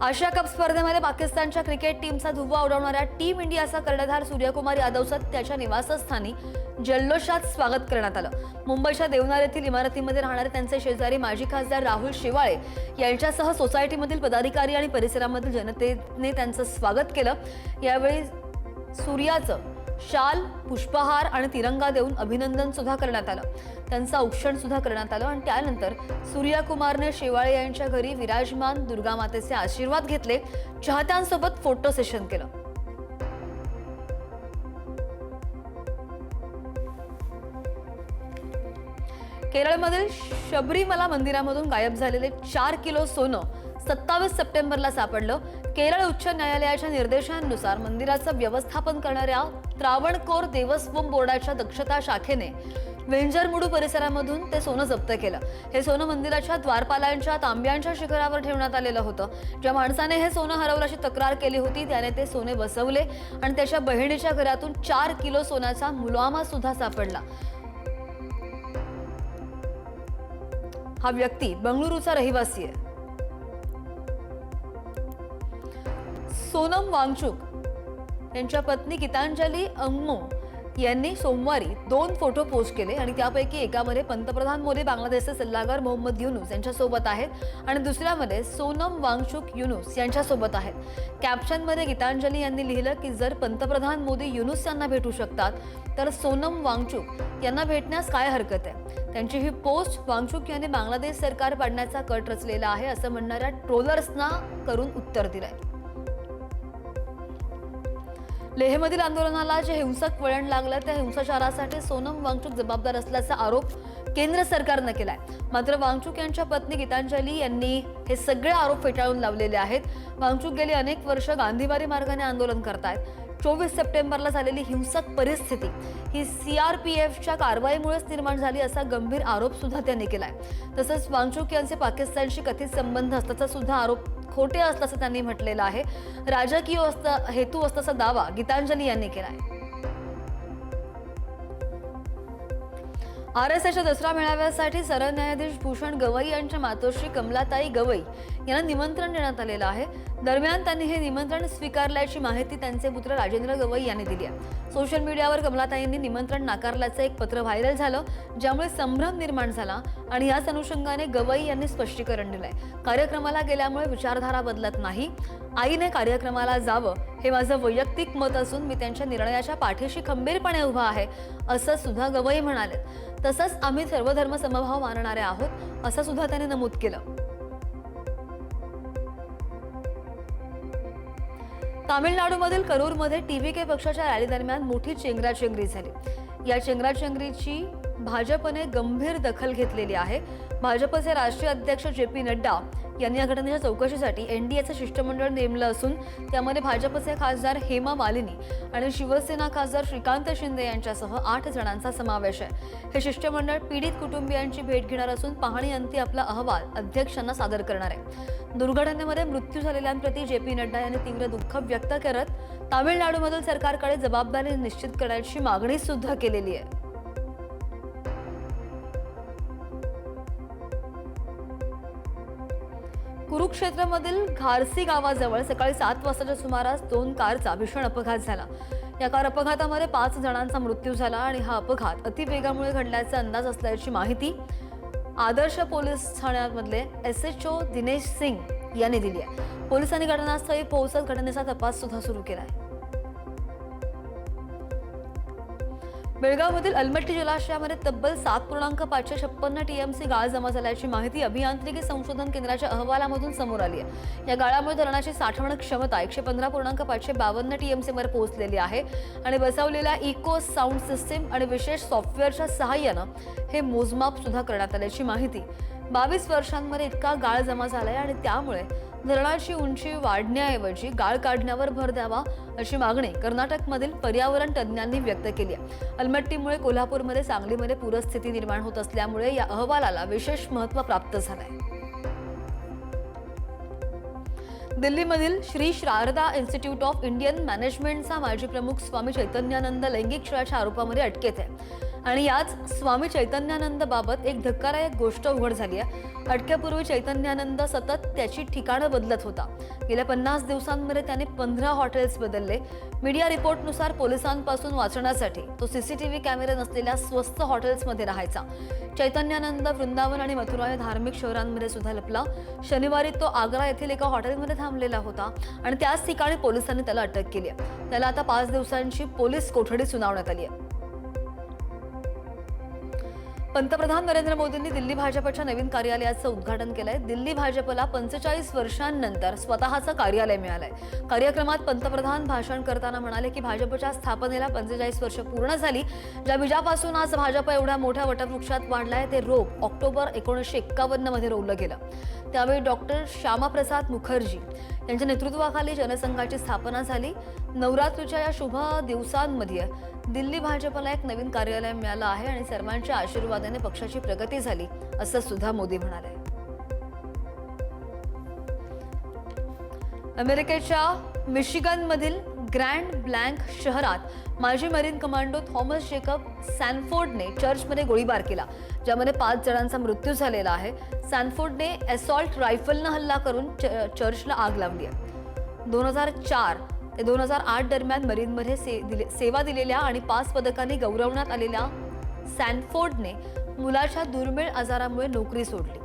आशिया cup स्पर्धेमध्ये पाकिस्तानच्या cricket टीमचा धुव्वा उडवणाऱ्या टीम इंडियाचा कर्णधार सूर्यकुमार यादवचं त्याच्या निवासस्थानी जल्लोषात स्वागत करण्यात आलं. मुंबईच्या देवनार येथील इमारतीमध्ये राहणारे त्यांचे शेजारी माजी खासदार राहुल शिवाळे यांच्यासह सोसायटीमधील पदाधिकारी आणि परिसरामधील जनतेने त्यांचं स्वागत केलं. यावेळी सूर्याचं शाल पुष्पहार आणि तिरंगा देऊन अभिनंदन सुद्धा करण्यात आलं. त्यांचं औक्षण सुद्धा करण्यात आलं आणि त्यानंतर सूर्यकुमारने शेवाळे यांच्या घरी विराजमान दुर्गामातेचे आशीर्वाद घेतले. चाहत्यांसोबत फोटो सेशन केलं. केरळमधील शबरीमला मंदिरामधून गायब झालेले चार किलो सोनं सत्तावीस सप्टेंबरला सापडलं. केरळ उच्च न्यायालयाच्या निर्देशांनुसार मंदिराचं व्यवस्थापन करणाऱ्या त्रावणकोर देवस्वम बोर्डाच्या दक्षता शाखेने वेंजरमुडू परिसरामधून ते सोनं जप्त केलं. हे सोनं मंदिराच्या द्वारपालांच्या तांब्यांच्या शिखरावर ठेवण्यात आलेलं होतं. ज्या माणसाने हे सोनं हरवल्याची तक्रार केली होती त्याने ते सोने बसवले आणि त्याच्या बहिणीच्या घरातून चार किलो सोन्याचा मुलामा सुद्धा सापडला. हा व्यक्ती बंगळुरूचा रहिवासी आहे. सोनम वांगचुक यांच्या पत्नी गीतांजली अंगमो यांनी सोमवारी दोन फोटो पोस्ट केले आणि त्यापैकी एकामध्ये पंतप्रधान मोदी बांगलादेशचे सल्लागार मोहम्मद युनुस यांच्यासोबत आहेत आणि दुसऱ्यामध्ये सोनम वांगचुक युनुस यांच्यासोबत आहेत. कॅप्शनमध्ये गीतांजली यांनी लिहिलं की जर पंतप्रधान मोदी युनुस यांना भेटू शकतात तर सोनम वांगचुक यांना भेटण्यास काय हरकत आहे? त्यांची ही पोस्ट वांगचुक यांनी बांगलादेश सरकार पाडण्याचा कट रचलेला आहे असं म्हणणाऱ्या ट्रोलर्सना करून उत्तर दिलंय. लेहमधील आंदोलनाला जे हिंसक वळण लागलं त्या हिंसाचारासाठी सोनम वांगचुक जबाबदार असल्याचा आरोप केंद्र सरकारनं केलाय. मात्र वांगचुक यांच्या पत्नी गीतांजली यांनी हे सगळे आरोप फेटाळून लावलेले आहेत. वांगचुक गेली अनेक वर्ष गांधीवारी मार्गाने आंदोलन करतायत. चोवीस सप्टेंबरला झालेली हिंसक परिस्थिती ही सी आर पी एफच्या कारवाईमुळेच निर्माण झाली असा गंभीर आरोप सुद्धा त्यांनी केलाय. तसंच वांगचुक यांचे पाकिस्तानशी कथित संबंध असल्याचा सुद्धा आरोप खोटे असल्याचं त्यांनी म्हटलेलं आहे. राजकीय असता हेतू असल्याचा दावा गीतांजली यांनी केला आहे आर एस एसच्या दसरा मेळाव्यासाठी सरन्यायाधीश भूषण गवई यांच्या मातोश्री कमलाताई गवई यांना निमंत्रण देण्यात आलेलं आहे. दरम्यान त्यांनी हे निमंत्रण स्वीकारल्याची माहिती त्यांचे पुत्र राजेंद्र गवई यांनी दिली आहे. सोशल मीडियावर कमलाताईंनी निमंत्रण नाकारल्याचं एक पत्र व्हायरल झालं ज्यामुळे संभ्रम निर्माण झाला आणि याच अनुषंगाने गवई यांनी स्पष्टीकरण दिलंय. कार्यक्रमाला गेल्यामुळे विचारधारा बदलत नाही. आईने कार्यक्रमाला जावं हे माझं वैयक्तिक मत असून मी त्यांच्या निर्णयाच्या पाठीशी खंबीरपणे उभा आहे असं सुद्धा गवई म्हणाले. तसंच आम्ही सर्वधर्म समभाव मानणारे आहोत असं सुद्धा त्यांनी नमूद केलं. तामिळनाडूमधील करूरमध्ये टीव्हीके पक्षाच्या रॅली दरम्यान मोठी चेंगराचेंगरी झाली. या चेंगराचेंगरीची भाजपने गंभीर दखल घेतलेली आहे. भाजपचे राष्ट्रीय अध्यक्ष जे पी नड्डा यांनी या घटनेच्या चौकशीसाठी एन डी एचं शिष्टमंडळ नेमलं असून त्यामध्ये भाजपचे खासदार हेमा मालिनी आणि शिवसेना खासदार श्रीकांत शिंदे यांच्यासह आठ जणांचा समावेश आहे. हे शिष्टमंडळ पीडित कुटुंबियांची भेट घेणार असून पाहणीअंती आपला अहवाल अध्यक्षांना सादर करणार आहे. दुर्घटनेमध्ये मृत्यू झालेल्यांप्रती जे पी नड्डा यांनी तीव्र दुःख व्यक्त करत तामिळनाडूमधील सरकारकडे जबाबदारी निश्चित करण्याची मागणी सुद्धा केलेली आहे. कुरुक्षेत्रमधील घारसी गावाजवळ सकाळी सात वाजताच्या सुमारास दोन कारचा भीषण अपघात झाला. या कार अपघातामध्ये पाच जणांचा मृत्यू झाला आणि हा अपघात अतिवेगामुळे घडल्याचा अंदाज असल्याची माहिती Adarsh police ठाण्यामधले S H O Dinesh Singh यांनी दिली आहे. पोलिसांनी घटनास्थळी पोहोचत घटनेचा तपास सुद्धा सुरू केला आहे. बेळगावमधील अलमट्टी जलाशयामध्ये तब्बल सात पूर्णांक पाचशे छप्पन्न टीएमसी गाळ जमा झाल्याची माहिती अभियांत्रिकी संशोधन केंद्राच्या अहवालामधून समोर आली आहे. या गाळामुळे धरणाची साठवण क्षमता एकशे पंधरा पूर्णांक पाचशे बावन्न टीएमसीवर पोहोचलेली आहे आणि बसवलेल्या इको साऊंड सिस्टीम आणि विशेष सॉफ्टवेअरच्या सहाय्यानं हे मोजमाप सुद्धा करण्यात आल्याची माहिती. बावीस वर्षांमध्ये इतका गाळ जमा झालाय आणि त्यामुळे धरणाची उंची वाढण्याऐवजी गाळ काढण्यावर भर द्यावा अशी मागणी कर्नाटकमधील पर्यावरण तज्ज्ञांनी व्यक्त केली आहे. अलमट्टीमुळे कोल्हापूरमध्ये सांगलीमध्ये पूरस्थिती निर्माण होत असल्यामुळे या अहवालाला विशेष महत्त्व प्राप्त झालंय. दिल्लीमधील Shri Sharada institute of Indian मॅनेजमेंटचा माजी प्रमुख स्वामी चैतन्यानंद लैंगिक छळाच्या आरोपामध्ये अटकेत आहे. आणि याच स्वामी चैतन्यानंद बाबत एक धक्कादायक गोष्ट उघड झाली आहे. अटक्यापूर्वी चैतन्यानंद सतत त्याची ठिकाणं बदलत होता. गेल्या पन्नास दिवसांमध्ये त्याने पंधरा हॉटेल्स बदलले. मीडिया रिपोर्टनुसार पोलिसांपासून वाचण्यासाठी तो सीसीटीव्ही कॅमेरे नसलेल्या स्वस्त हॉटेल्समध्ये राहायचा. चैतन्यानंद वृंदावन आणि मथुरा या धार्मिक शहरांमध्ये सुद्धा लपला. शनिवारी तो आग्रा येथील एका हॉटेलमध्ये थांबलेला होता आणि त्याच ठिकाणी पोलिसांनी त्याला अटक केली आहे. त्याला आता पाच दिवसांची पोलीस कोठडी सुनावण्यात आली आहे. पंतप्रधान नरेंद्र मोदींनी दिल्ली भाजपच्या नवीन कार्यालयाचं उद्घाटन केलंय. दिल्ली भाजपला पंचेचाळीस वर्षांनंतर स्वतःचं कार्यालय मिळालंय. कार्यक्रमात पंतप्रधान भाषण करताना म्हणाले की भाजपच्या स्थापनेला पंचेचाळीस वर्ष पूर्ण झाली. ज्या बीजापासून आज भाजप एवढ्या मोठ्या वटवृक्षात वाढलाय ते रोप ऑक्टोबर एकोणीसशे एक्कावन्नमध्ये रोवलं गेलं. त्यावेळी डॉक्टर श्यामाप्रसाद मुखर्जी यांच्या नेतृत्वाखाली जनसंघाची स्थापना झाली. नवरात्रीच्या या शुभ दिवसांमध्ये दिल्ली भाजपला एक नवीन कार्यालय मिळालं आहे आणि सर्वांच्या आशीर्वादाने पक्षाची प्रगती झाली असं सुद्धा मोदी म्हणाले. अमेरिकेच्या मिशिगनमधील ग्रँड ब्लँक शहरात माजी मरीन कमांडो थॉमस जेकब सॅनफोर्डने चर्चमध्ये गोळीबार केला. ज्यामध्ये पाच जणांचा मृत्यू झालेला आहे. सॅनफोर्डने असॉल्ट रायफलनं हल्ला करून च- चर्चला आग लावली आहे. दोन हजार चार ते दोन हजार आठ दरम्यान मरीनमध्ये से दिले सेवा दिलेल्या आणि पाच पदकांनी गौरवण्यात आलेल्या सॅनफोर्डने मुलाच्या दुर्मिळ आजारामुळे नोकरी सोडली.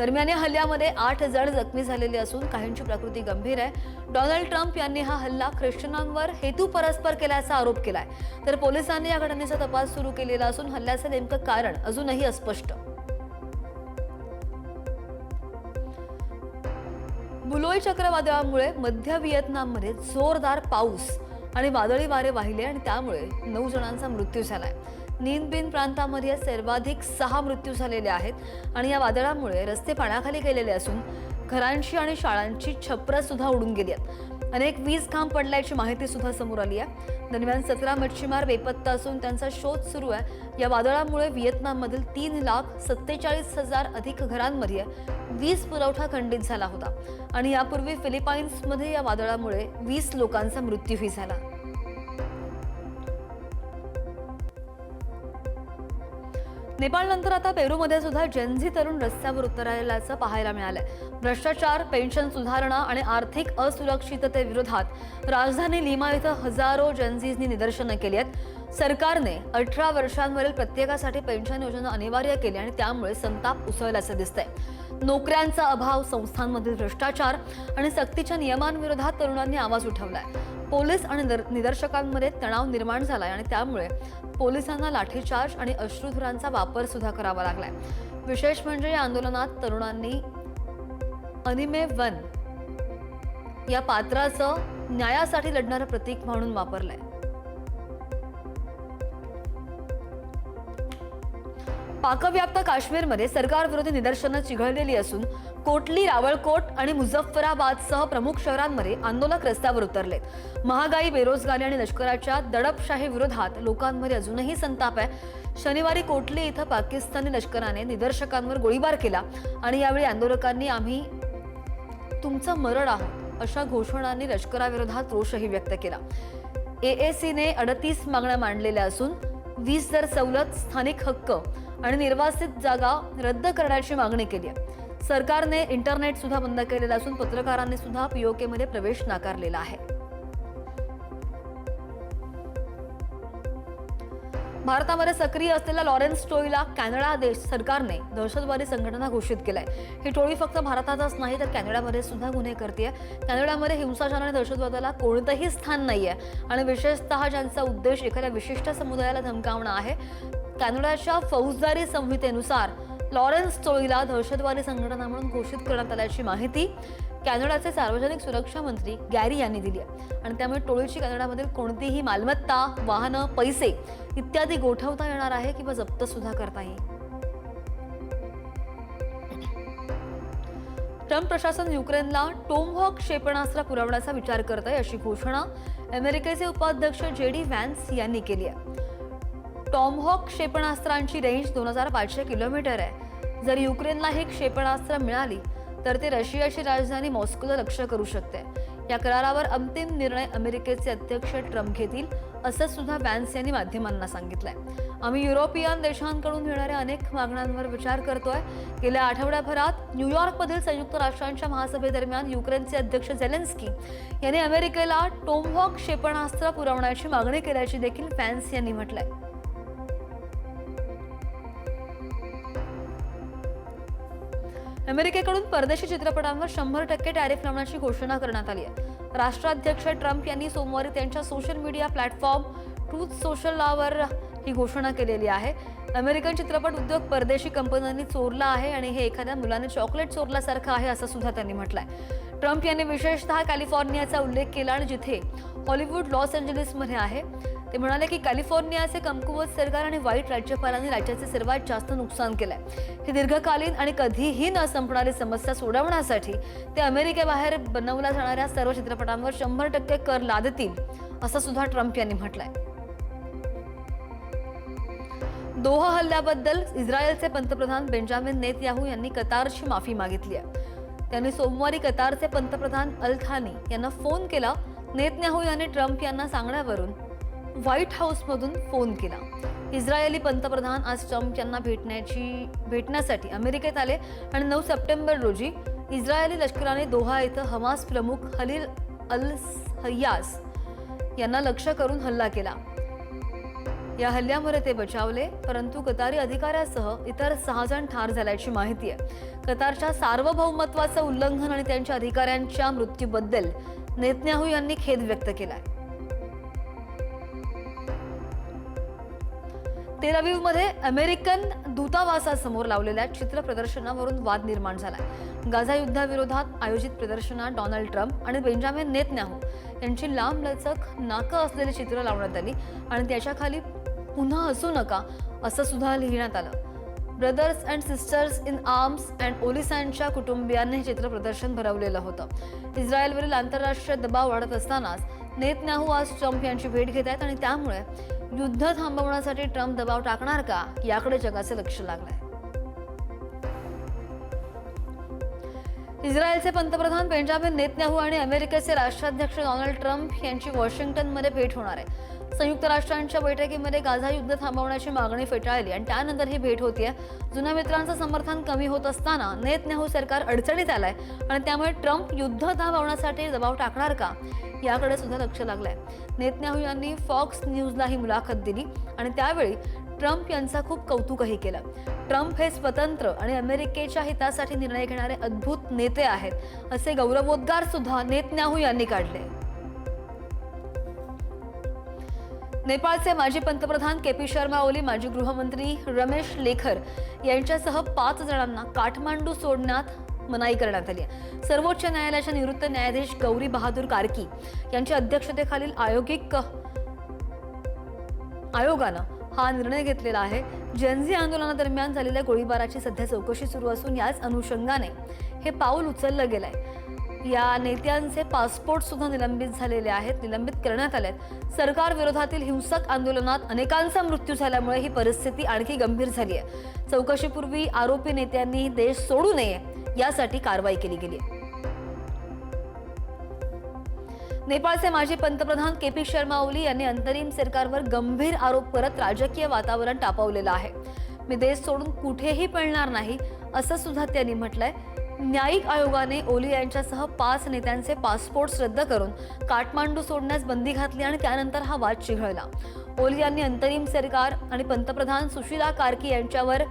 दरम्यान या हल्ल्यामध्ये आठ जण जखमी झालेले असून काहींची प्रकृती गंभीर आहे. डोनाल्ड ट्रम्प यांनी हा हल्ला ख्रिश्चनांवर हेतू परस्पर केल्याचा आरोप केलाय. तर पोलिसांनी या घटनेचा तपास सुरू केलेला असून हल्ल्याचं नेमकं कारण अजूनही अस्पष्ट. बुलोई चक्रवादळामुळे मध्य व्हिएतनाममध्ये जोरदार पाऊस आणि वादळी वारे वाहिले आणि त्यामुळे नऊ जणांचा मृत्यू झालाय. निनबिन प्रांतामध्ये सर्वाधिक सहा मृत्यू झालेले आहेत आणि या वादळामुळे रस्ते पाण्याखाली गेलेले असून घरांची आणि शाळांची छप्र सुद्धा उडून गेली आहेत. अनेक वीज खांब पडल्याची माहिती सुद्धा समोर आली आहे. दरम्यान सतरा मच्छीमार बेपत्ता असून त्यांचा शोध सुरू आहे. या वादळामुळे व्हिएतनाममधील तीन लाख सत्तेचाळीस हजार अधिक घरांमध्ये वीज पुरवठा खंडित झाला होता. आणि यापूर्वी फिलिपाईन्समध्ये या वादळामुळे वीस लोकांचा मृत्यूही झाला. नेपाळनंतर आता पेरूमध्ये सुद्धा जेन्झी तरुण रस्त्यावर उतरायलाचं पाहायला मिळालंय. भ्रष्टाचार पेन्शन सुधारणा आणि आर्थिक असुरक्षिततेविरोधात राजधानी लिमा इथं हजारो जेन्झीजनी निदर्शनं केली आहेत. सरकारने अठरा वर्षांवरील प्रत्येकासाठी पेन्शन योजना अनिवार्य केली आणि त्यामुळे संताप उसळल्याचं दिसतंय. नोकऱ्यांचा अभाव संस्थांमधील भ्रष्टाचार आणि सक्तीच्या नियमांविरोधात तरुणांनी आवाज उठवलाय. पोलीस आणि निदर्शकांमध्ये तणाव निर्माण झालाय आणि त्यामुळे पोलिसांना लाठीचार्ज आणि अश्रुधुरांचा वापर सुद्धा करावा लागलाय. विशेष म्हणजे या आंदोलनात तरुणांनी अनिमे वन या पात्राचं न्यायासाठी लढणारं प्रतीक म्हणून वापरलंय. पाकव्याप्त काश्मीरमध्ये सरकारविरोधी निदर्शनं चिघळलेली असून कोटली रावळकोट आणि मुझफ्फराबादसह प्रमुख शहरांमध्ये आंदोलक रस्त्यावर उतरलेत. महागाई बेरोजगारी आणि लष्कराच्या दडपशाही विरोधात लोकांमध्ये अजूनही संताप आहे. शनिवारी कोटली इथं पाकिस्तानी लष्कराने निदर्शकांवर गोळीबार केला आणि यावेळी आंदोलकांनी आम्ही तुमचं मरण आहोत अशा घोषणांनी लष्कराविरोधात रोषही व्यक्त केला. एएसीने अडतीस मागण्या मांडलेल्या असून वीस दर सवलत स्थानिक हक्क आणि निर्वासित जागा रद्द करण्याची मागणी केली आहे. सरकारने इंटरनेट सुद्धा बंद केलेलं असून पत्रकारांनी सुद्धा पीओके मध्ये प्रवेश नाकारलेला आहे. भारतामध्ये सक्रिय असलेल्या लॉरेन्स टोळीला कॅनडा देश सरकारने दहशतवादी संघटना घोषित केलाय. ही टोळी फक्त भारतातच नाही तर कॅनडामध्ये सुद्धा गुन्हे करते कॅनडामध्ये हिंसाचार आणि दहशतवादाला कोणतंही स्थान नाहीये. आणि विशेषतः ज्यांचा उद्देश एखाद्या विशिष्ट समुदायाला धमकावणं आहे कॅनडाच्या फौजदारी संहितेनुसार लॉरेन्स टोळीला दहशतवादी संघटना म्हणून घोषित करण्यात आल्याची माहिती कॅनडाचे सार्वजनिक सुरक्षा मंत्री गॅरी यांनी दिली आहे. आणि त्यामुळे टोळीची कॅनडामधील कोणतीही मालमत्ता वाहनं पैसे इत्यादी गोठवता येणार आहे किंवा जप्त सुद्धा करता येईल. ट्रम्प प्रशासन युक्रेनला टोमहॉक क्षेपणास्त्र पुरवण्याचा विचार करत आहे अशी घोषणा अमेरिकेचे उपाध्यक्ष जे डी व्हॅन्स यांनी केली आहे. टॉमहॉक क्षेपणास्त्रांची रेंज दोन हजार पाचशे किलोमीटर आहे. जर युक्रेनला ही क्षेपणास्त्र मिळाली तर ते रशियाची राजधानी मॉस्कोला लक्ष्य करू शकते. या करारावर अंतिम निर्णय अमेरिकेचे अध्यक्ष ट्रम्प घेतील असं सुद्धा बॅन्स यांनी माध्यमांना सांगितलंय. आम्ही युरोपियन देशांकडून येणाऱ्या अनेक मागण्यांवर विचार करतोय. गेल्या आठवड्याभरात न्यूयॉर्कमधील संयुक्त राष्ट्रांच्या महासभेदरम्यान युक्रेनचे अध्यक्ष झेलेन्स्की यांनी अमेरिकेला टोमहॉक क्षेपणास्त्र पुरवण्याची मागणी केल्याची देखील फॅन्स यांनी म्हटलंय. अमेरिकेकडून परदेशी चित्रपटांवर शंभर टक्के टॅरिफ लावण्याची घोषणा करण्यात आली आहे. राष्ट्राध्यक्ष ट्रम्प यांनी सोमवारी त्यांच्या सोशल मीडिया प्लॅटफॉर्म ट्रूथ सोशलवर ही घोषणा केलेली आहे. अमेरिकन चित्रपट उद्योग परदेशी कंपन्यांनी चोरला आहे आणि हे एखाद्या मुलाने चॉकलेट चोरल्यासारखं आहे असं सुद्धा त्यांनी म्हटलंय. ट्रम्प यांनी विशेषतः कॅलिफोर्नियाचा उल्लेख केला आणि जिथे हॉलिवूड लॉस एंजलिसमध्ये आहे. ते म्हणाले की कॅलिफोर्नियाचे कमकुवत सरकार आणि वाईट राज्यपालांनी राज्याचे सर्वात जास्त नुकसान केलंय. ही दीर्घकालीन आणि कधीही न संपणारी समस्या सोडवण्यासाठी ते अमेरिकेबाहेर बनवल्या जाणाऱ्या सर्व चित्रपटांवर शंभर टक्के कर लादतील असं सुद्धा ट्रम्प यांनी म्हटलंय. दोहा हल्ल्याबद्दल इस्रायलचे पंतप्रधान बेंजामिन नेतयाहू यांनी कतारची माफी मागितली आहे. त्यांनी सोमवारी कतारचे पंतप्रधान अल थानी यांना फोन केला. नेतन्याहू यांनी ट्रम्प यांना सांगण्यावरून व्हाईट हाऊसमधून फोन केला. इस्रायली पंतप्रधान आज ट्रम्प यांना भेटण्याची भेटण्यासाठी अमेरिकेत आले आणि नऊ सप्टेंबर रोजी इस्रायली लष्कराने दोहा इथं हमास प्रमुख हलील अल हय्यास यांना लक्ष्य करून हल्ला केला. या हल्ल्यामध्ये ते बचावले परंतु कतारी अधिकाऱ्यासह इतर सहा जण ठार झाल्याची माहिती आहे. कतारच्या सार्वभौमत्वाचं उल्लंघन आणि त्यांच्या अधिकाऱ्यांच्या मृत्यूबद्दल नेतन्याहू यांनी खेद व्यक्त केलाय. तेल अविवमध्ये अमेरिकन दूतावासासमोर लावलेल्या चित्र प्रदर्शनावरून वाद निर्माण झालाय. गाझा युद्धाविरोधात आयोजित प्रदर्शनात डोनाल्ड ट्रम्प आणि बेंजामिन नेतन्याहू यांची लांबलचक नाकं असलेली चित्र लावण्यात आली आणि त्याच्याखाली पुन्हा हसू नका असं सुद्धा लिहिण्यात आलं. Brothers and sisters in arms and ओलिसांच्या कुटुंबियांनी हे चित्र प्रदर्शन भरवलेलं होतं. इस्रायलवरील आंतरराष्ट्रीय दबाव वाढत असतानाच नेतन्याहू आज ट्रम्प यांची भेट घेत आहेत आणि त्यामुळे युद्ध थांबवण्यासाठी ट्रम्प दबाव टाकणार का? याकडे जगाचे लक्ष लागलंय. इस्रायलचे पंतप्रधान बेंजामिन नेतन्याहू आणि अमेरिकेचे राष्ट्राध्यक्ष डोनाल्ड ट्रम्प यांची वॉशिंग्टनमध्ये भेट होणार आहे. संयुक्त राष्ट्रांच्या बैठकीमध्ये गाझा युद्ध थांबवण्याची मागणी फेटाळली आणि त्यानंतर ही भेट होतीये. जुन्या मित्रांचं समर्थन कमी होत असताना नेतन्याहू सरकार अडचणीत आलंय आणि त्यामुळे ट्रम्प युद्ध थांबवण्यासाठी दबाव टाकणार का? याकडे सुद्धा लक्ष लागलंय. नेतन्याहू यांनी फॉक्स न्यूजला ही मुलाखत दिली आणि त्यावेळी ट्रम्प यांचा खूप कौतुकही केलं. ट्रम्प हे स्वतंत्र आणि अमेरिकेच्या हितासाठी निर्णय घेणारे अद्भुत नेते आहेत असे गौरवोद्गार सुद्धा नेतन्याहू यांनी काढले. नेपाळचे माजी पंतप्रधान के पी शर्मा ओली माजी गृहमंत्री रमेश लेखर यांच्यासह पाच जणांना काठमांडू सोडण्यात मनाई करण्यात आली आहे. सर्वोच्च न्यायालयाच्या निवृत्त न्यायाधीश गौरी बहादूर कार्की यांच्या अध्यक्षतेखालील आयोगिक आयोगानं हा निर्णय घेतलेला आहे. जनझी आंदोलनादरम्यान झालेल्या गोळीबाराची सध्या चौकशी सुरू असून याच अनुषंगाने हे पाऊल उचललं गेलंय. या नेत्यांचे पासपोर्ट सुद्धा निलंबित झालेले आहेत निलंबित करण्यात आले आहेत सरकार विरोधातील हिंसक आंदोलनात अनेकांचा मृत्यू झाल्यामुळे ही परिस्थिती आणखी गंभीर झाली आहे. चौकशीपूर्वी आरोपी नेत्यांनी देश सोडू नये यासाठी कारवाई केली गेली. आहे नेपाळचे माजी पंतप्रधान के पी शर्मा ओली यांनी अंतरिम सरकारवर गंभीर आरोप करत राजकीय वातावरण तापवलेलं आहे. मी देश सोडून कुठेही पळणार नाही असं सुद्धा त्यांनी म्हटलंय. न्यायिक आयोगाने ओली यांच्यासह पाच नेत्यांचे पासपोर्ट रद्द करून काठमांडू सोडण्यास बंदी घातली आणि त्यानंतर हा वाद चिघळला. ओली यांनी अंतरिम सरकार आणि पंतप्रधान सुशीला कार्की यांच्यावर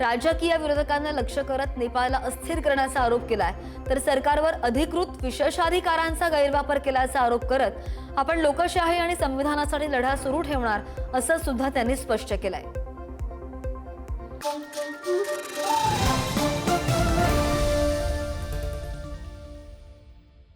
राजकीय विरोधकांना लक्ष करत नेपाळला अस्थिर करण्याचा आरोप केलाय. तर सरकारवर अधिकृत विशेषाधिकारांचा गैरवापर केल्याचा आरोप करत आपण लोकशाही आणि संविधानासाठी लढा सुरू ठेवणार असं सुद्धा त्यांनी स्पष्ट केलंय.